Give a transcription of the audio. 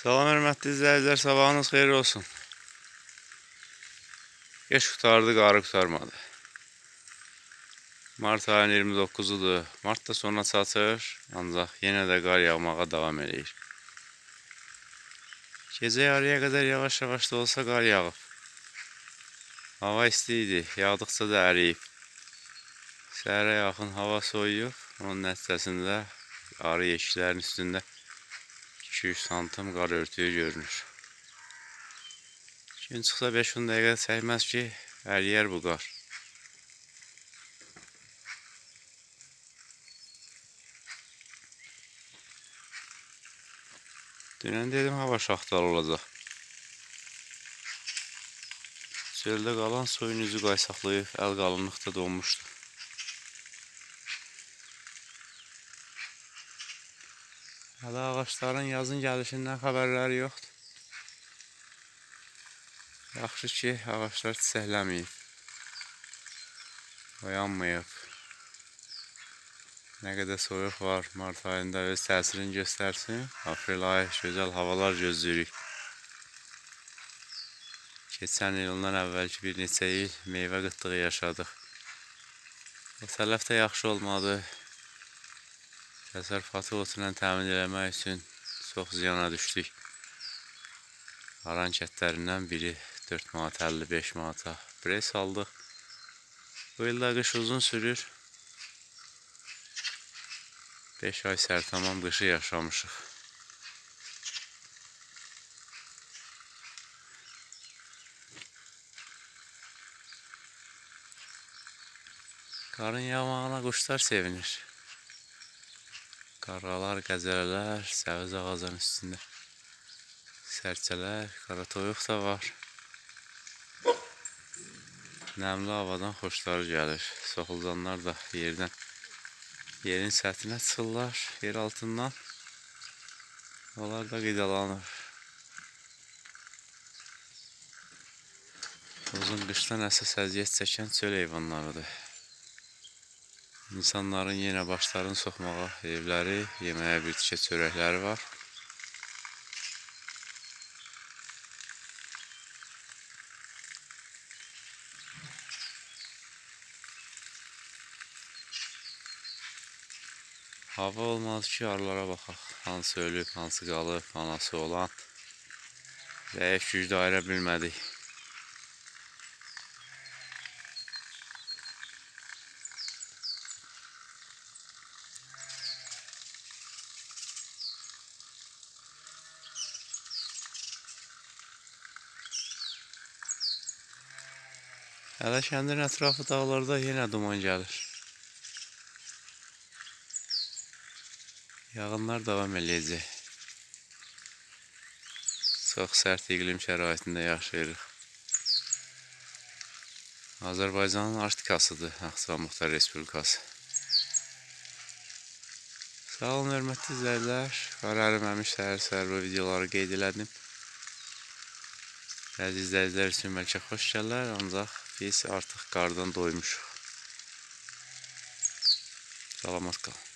Salam hörmətli izləyicilər, sabahınız xeyir olsun. Geç qutardı, qarı qutarmadı. Mart ayının 29-udur. Mart da sona çatır, ancaq yenə də qar yağmağa davam edir. Gecə yarıya qədər yavaş-yavaş da olsa qar yağıb. Hava isti idi, yağdıqca da əriyib. Səhərə yaxın hava soyuyub, onun nəticəsində arı yeşiklərin üstündə 200 santim qar örtüyü görünür. Gün çıxsa 5-10 dəqiqə çəkməz ki, əriyər bu qar. Dünən dedim hava şaxtalı olacaq. Çöldə qalan suyun üzü qaysaqlayıb, əl qalınlıqda donmuşdu. Hələ ağaçların yazın gəlişindən xəbərləri yoxdur. Yaxşı ki, ağaçlar çiçəkləməyib. Oyanmayıb. Nə qədər soyuq var, mart ayında öz təsirini göstərsin. Aprel ayı gözəl havalar gözləyirik. Keçən il ondan bir neçə il meyvə qıtlığı yaşadıq. O tərəf də yaxşı olmadı. Təsərrüfatı otla təmin eləmək üçün çox ziyana düşdük. Aran kətlərindən biri 4 manat 55 manata pres aldıq. Bu ildə qış uzun sürür. 5 ay sərtamam qışı yaşamışıq. Qarın yağmağına quşlar sevinir. Qarğalar, qəzələlər, səviz ağacın üstündə. Sərçələr, qara toyuq da var. Nəmli havadan xoşları gəlir. Soxulcanlar da yerdən yerin səthinə çıxırlar, yer altından. Onlar da qidalanır. Uzun qışdan əsas əziyyət çəkən çöl heyvanlarıdır. İnsanların yenə başlarını soxmağa evləri, yeməyə bir tikə çörəkləri var. Hava olmadı ki, arılara baxaq. Hansı ölüb, hansı qalıb, anası olan. Zəif gücdə ayıra bilmədik. Hələ kəndin ətrafı dağlarda yenə duman gəlir. Yağınlar davam eləyəcək. Çox sərt iqlim şəraitində yaşayırıq. Azərbaycanın Arktikasıdır Naxçıvan Muxtar Respublikası. Sağ olun, hörmətli izləyicilər. Qar əriməmiş səhər-səhər bu videoları qeyd elədim. Bəzi izləyicilər üçün bəlkə xoş gələr, ancaq biz artıq qardan doymuşuq. Salamat qalın.